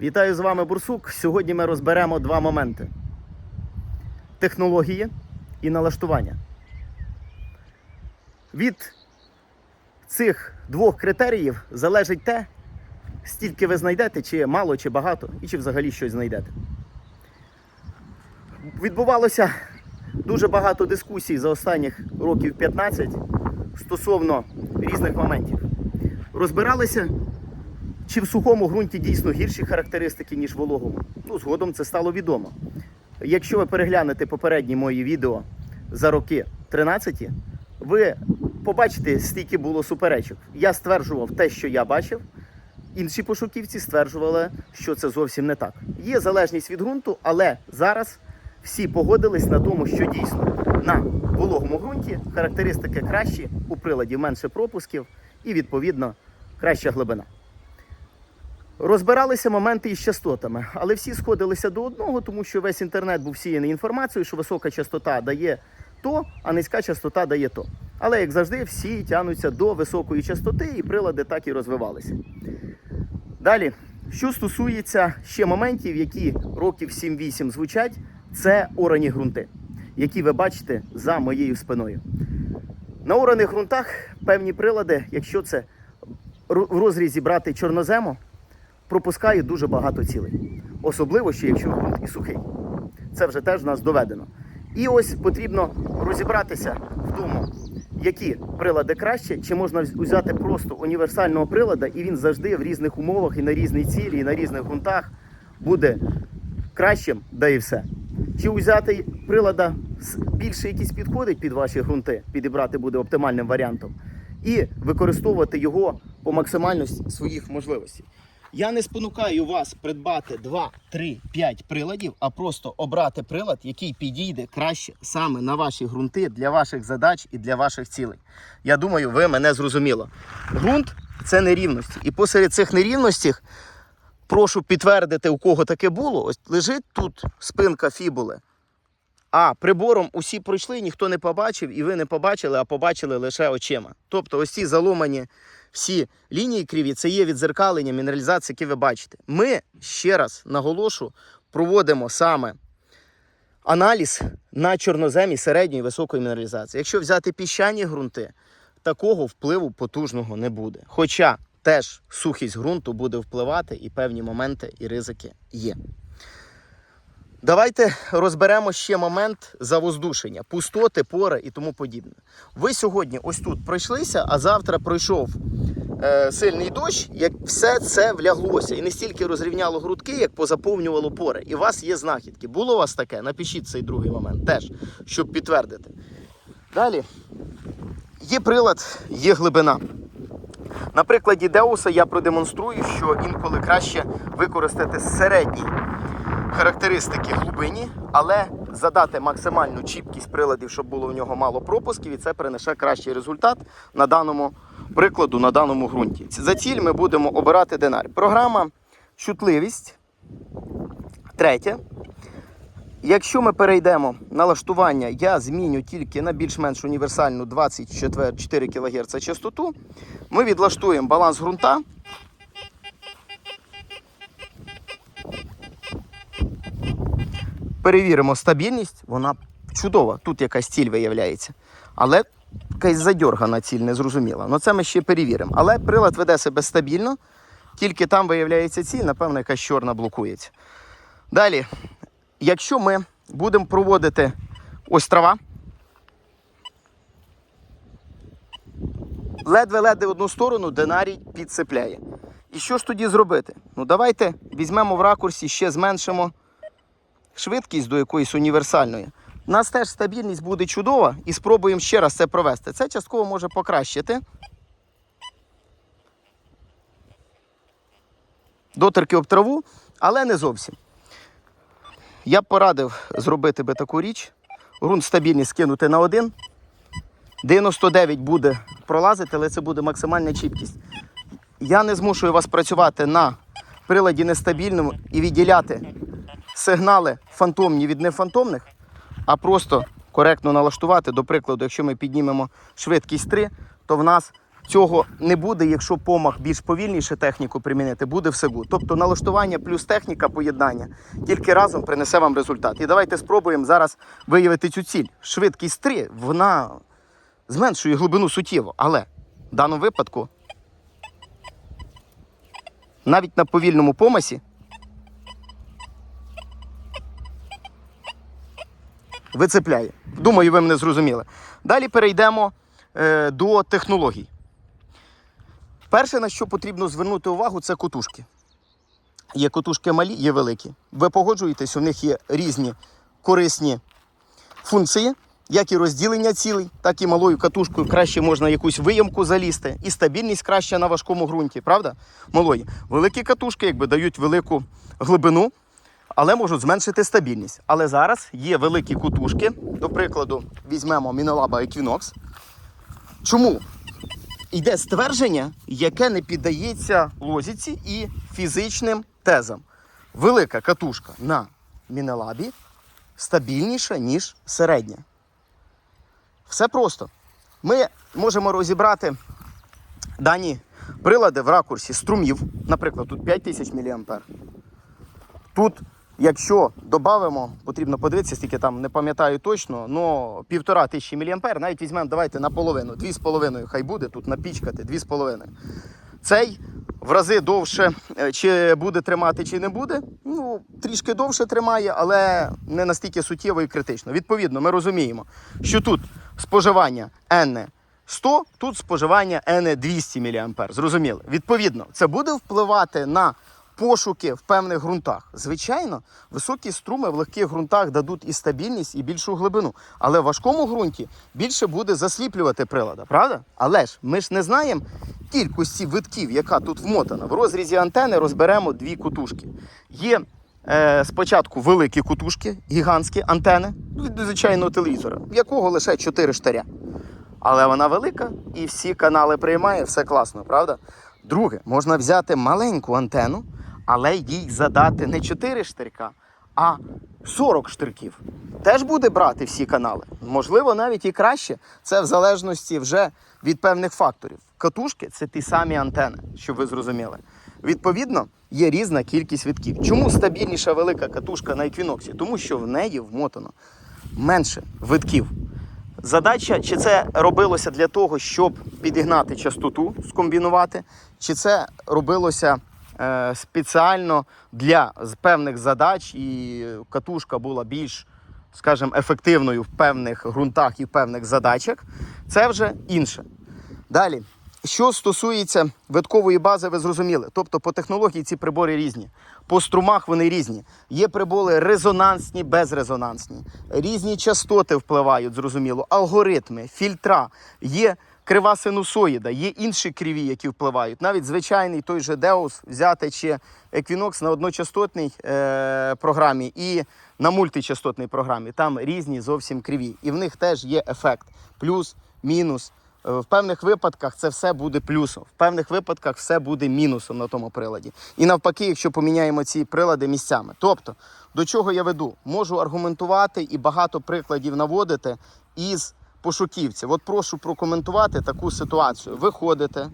Вітаю з вами Бурсук. Сьогодні ми розберемо два моменти: технології і налаштування. Від цих двох критеріїв залежить те, стільки ви знайдете, чи мало, чи багато, і чи взагалі щось знайдете. Відбувалося дуже багато дискусій за останніх років 15 стосовно різних моментів. Розбиралися, чи в сухому ґрунті дійсно гірші характеристики, ніж в вологому. Ну, згодом це стало відомо. Якщо ви переглянете попередні мої відео за роки 13, ви побачите, стільки було суперечок. Я стверджував те, що я бачив. Інші пошуківці стверджували, що це зовсім не так. Є залежність від ґрунту, але зараз всі погодились на тому, що дійсно на вологому ґрунті характеристики кращі, у приладі менше пропусків і, відповідно, краща глибина. Розбиралися моменти із частотами, але всі сходилися до одного, тому що весь інтернет був сіяний інформацією, що висока частота дає то, а низька частота дає то. Але, як завжди, всі тягнуться до високої частоти, і прилади так і розвивалися. Далі, що стосується ще моментів, які років 7-8 звучать, це орані ґрунти, які ви бачите за моєю спиною. На ораних ґрунтах певні прилади, якщо це в розрізі брати чорнозему, пропускають дуже багато цілей. Особливо, що якщо ґрунт і сухий. Це вже теж в нас доведено. І ось потрібно розібратися в тому, які прилади краще, чи можна взяти просто універсального прилада, і він завжди в різних умовах і на різній цілі, і на різних ґрунтах буде кращим, да і все. Чи взяти прилада більше якийсь підходить під ваші ґрунти, підібрати буде оптимальним варіантом, і використовувати його по максимальності своїх можливостей. Я не спонукаю вас придбати 2, 3, 5 приладів, а просто обрати прилад, який підійде краще саме на ваші ґрунти для ваших задач і для ваших цілей. Я думаю, ви мене зрозуміло. Ґрунт це нерівності. І посеред цих нерівностей прошу підтвердити, у кого таке було. Ось лежить тут спинка фібули. А прибором усі пройшли, ніхто не побачив, і ви не побачили, а побачили лише очима. Тобто, ось ці заломані всі лінії криві, це є відзеркалення, мінералізація, які ви бачите. Ми ще раз наголошу, проводимо саме аналіз на чорноземі середньої високої мінералізації. Якщо взяти піщані ґрунти, такого впливу потужного не буде. Хоча теж сухість ґрунту буде впливати, і певні моменти і ризики є. Давайте розберемо ще момент завоздушення, пустоти, пори і тому подібне. Ви сьогодні ось тут пройшлися, а завтра пройшов е, сильний дощ, як все це вляглося і не стільки розрівняло грудки, як позаповнювало пори. І у вас є знахідки. Було у вас таке? Напишіть цей другий момент теж, щоб підтвердити. Далі є прилад, є глибина. На прикладі Деуса я продемонструю, що інколи краще використати середній характеристики глибині, але задати максимальну чіпкість приладів, щоб було в нього мало пропусків, і це принесе кращий результат на даному прикладу, на даному ґрунті. За ціль ми будемо обирати динар. Програма чутливість. Третє. Якщо ми перейдемо налаштування, я зміню тільки на більш-менш універсальну 24 кГц частоту. Ми відлаштуємо баланс ґрунта. Перевіримо стабільність, вона чудова. Тут якась ціль виявляється. Але якась задьоргана ціль, незрозуміла. Ну це ми ще перевіримо. Але прилад веде себе стабільно, тільки там виявляється ціль, напевно, якась чорна блокується. Далі, якщо ми будемо проводити ось трава, ледве-ледве одну сторону динарій підцепляє. І що ж тоді зробити? Ну давайте візьмемо в ракурсі, ще зменшимо швидкість до якоїсь універсальної. У нас теж стабільність буде чудова і спробуємо ще раз це провести. Це частково може покращити. Дотерки об траву, але не зовсім. Я б порадив зробити би таку річ. Ґрунт стабільність скинути на один. 99 буде пролазити, але це буде максимальна чіпкість. Я не змушую вас працювати на приладі нестабільному і відділяти сигнали фантомні від нефантомних, а просто коректно налаштувати. До прикладу, якщо ми піднімемо швидкість 3, то в нас цього не буде, якщо помах більш повільніше техніку примінити, буде все гуд. Тобто налаштування плюс техніка поєднання тільки разом принесе вам результат. І давайте спробуємо зараз виявити цю ціль. Швидкість 3, вона зменшує глибину суттєво, але в даному випадку навіть на повільному помасі вицепляє. Думаю, ви мене зрозуміли. Далі перейдемо е, до технологій. Перше, на що потрібно звернути увагу, це котушки. Є котушки малі, є великі. Ви погоджуєтесь, у них є різні корисні функції, як і розділення цілей, так і малою катушкою краще можна якусь виямку залізти, і стабільність краще на важкому ґрунті, правда? Малої. Великі катушки якби дають велику глибину, але можуть зменшити стабільність. Але зараз є великі кутушки. До прикладу, візьмемо Мінолаба Equinox. Чому? Йде ствердження, яке не піддається лозіці і фізичним тезам. Велика катушка на Мінелабі стабільніша, ніж середня. Все просто. Ми можемо розібрати дані прилади в ракурсі струмів. Наприклад, тут 5000 мА. Тут, якщо додамо, потрібно подивитися, скільки там не пам'ятаю точно, але півтора тисячі мА, навіть візьмемо, давайте наполовину, 2,5 хай буде тут напічкати, 2,5. Цей в рази довше, е, чи буде тримати, чи не буде. Ну, трішки довше тримає, але не настільки суттєво і критично. Відповідно, ми розуміємо, що тут споживання N 100, тут споживання N 200 мА. Зрозуміли? Відповідно, це буде впливати на пошуки в певних ґрунтах. Звичайно, високі струми в легких ґрунтах дадуть і стабільність, і більшу глибину. Але в важкому ґрунті більше буде засліплювати прилада, правда? Але ж ми ж не знаємо кількості витків, яка тут вмотана. В розрізі антени розберемо дві кутушки. Є е, спочатку великі кутушки, гігантські антени від звичайного телевізора, в якого лише 4 штаря. Але вона велика і всі канали приймає, все класно, правда? Друге, можна взяти маленьку антенну, але їй задати не 4 штирка, а 40 штирків. Теж буде брати всі канали. Можливо, навіть і краще. Це в залежності вже від певних факторів. Катушки це ті самі антени, щоб ви зрозуміли. Відповідно, є різна кількість витків. Чому стабільніша велика катушка на еквіноксі? Тому що в неї вмотано менше витків. Задача, чи це робилося для того, щоб підігнати частоту, скомбінувати, чи це робилося спеціально для певних задач, і катушка була більш, скажімо, ефективною в певних ґрунтах і в певних задачах, це вже інше. Далі, що стосується виткової бази, ви зрозуміли. Тобто по технології ці прибори різні. По струмах вони різні. Є прибори резонансні, безрезонансні. Різні частоти впливають, зрозуміло, алгоритми, фільтра. Є крива синусоїда, є інші криві, які впливають. Навіть звичайний той же Deus взяти чи Equinox на одночастотній е- програмі і на мультичастотній програмі. Там різні зовсім криві. І в них теж є ефект. Плюс, мінус. Е, В певних випадках це все буде плюсом, в певних випадках все буде мінусом на тому приладі. І навпаки, якщо поміняємо ці прилади місцями. Тобто, до чого я веду? Можу аргументувати і багато прикладів наводити із пошуківців. От прошу прокоментувати таку ситуацію. Ви ходите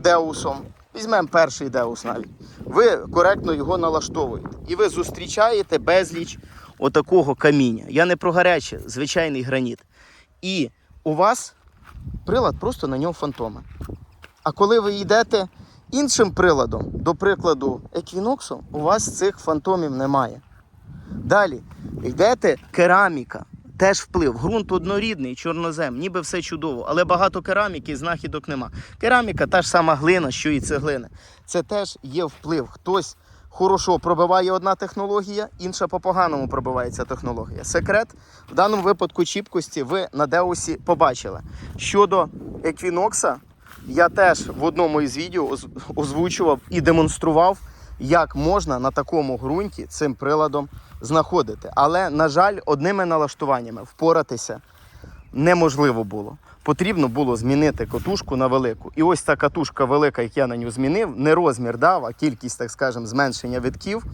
деусом, візьмемо перший деус навіть. Ви коректно його налаштовуєте. І ви зустрічаєте безліч отакого каміння. Я не про гаряче, звичайний граніт. І у вас прилад просто на ньому фантоми. А коли ви йдете іншим приладом, до прикладу, еквіноксом, у вас цих фантомів немає. Далі йдете кераміка. Теж вплив. Ґрунт однорідний, чорнозем, ніби все чудово, але багато кераміки, знахідок нема. Кераміка та ж сама глина, що і цеглини. Це теж є вплив. Хтось хорошо пробиває одна технологія, інша по-поганому пробивається технологія. Секрет в даному випадку чіпкості ви на Деусі побачили. Щодо еквінокса, я теж в одному із відео оз- озвучував і демонстрував, як можна на такому ґрунті цим приладом знаходити. Але, на жаль, одними налаштуваннями впоратися неможливо було. Потрібно було змінити катушку на велику. І ось та катушка велика, як я на нього змінив, не розмір дав, а кількість, так скажемо, зменшення витків,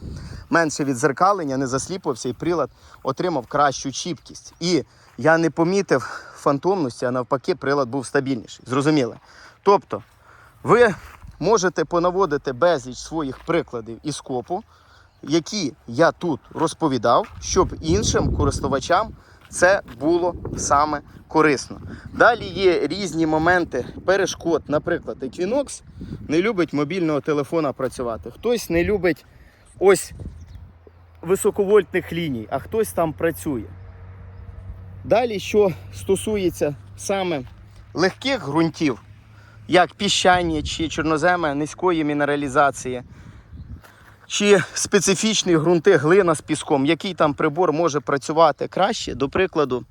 менше відзеркалення, не засліпався, і прилад отримав кращу чіпкість. І я не помітив фантомності, а навпаки, прилад був стабільніший. Зрозуміли? Тобто, ви можете понаводити безліч своїх прикладів із скопу, які я тут розповідав, щоб іншим користувачам це було саме корисно. Далі є різні моменти перешкод. Наприклад, Equinox не любить мобільного телефона працювати. Хтось не любить ось високовольтних ліній, а хтось там працює. Далі, що стосується саме легких ґрунтів, як піщані чи чорноземи низької мінералізації, чи специфічні ґрунти глина з піском, який там прибор може працювати краще, до прикладу,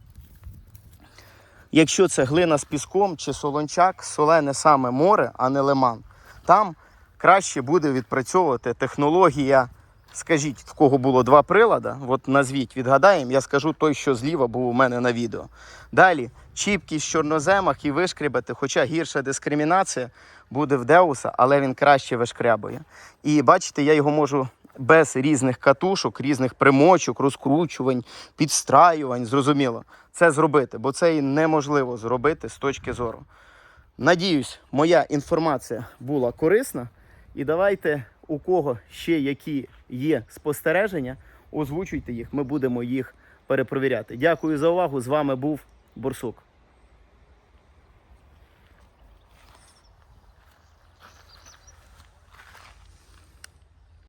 якщо це глина з піском чи солончак, солене саме море, а не лиман, там краще буде відпрацьовувати технологія. Скажіть, в кого було два прилади, от назвіть, відгадаємо, я скажу той, що зліва був у мене на відео. Далі, чіпкість в чорноземах і вишкрібати, хоча гірша дискримінація буде в Деуса, але він краще вишкрябує. І бачите, я його можу без різних катушок, різних примочок, розкручувань, підстраювань, зрозуміло, це зробити, бо це і неможливо зробити з точки зору. Надіюсь, моя інформація була корисна. І давайте, у кого ще які є спостереження, озвучуйте їх, ми будемо їх перепровіряти. Дякую за увагу. З вами був Борсук.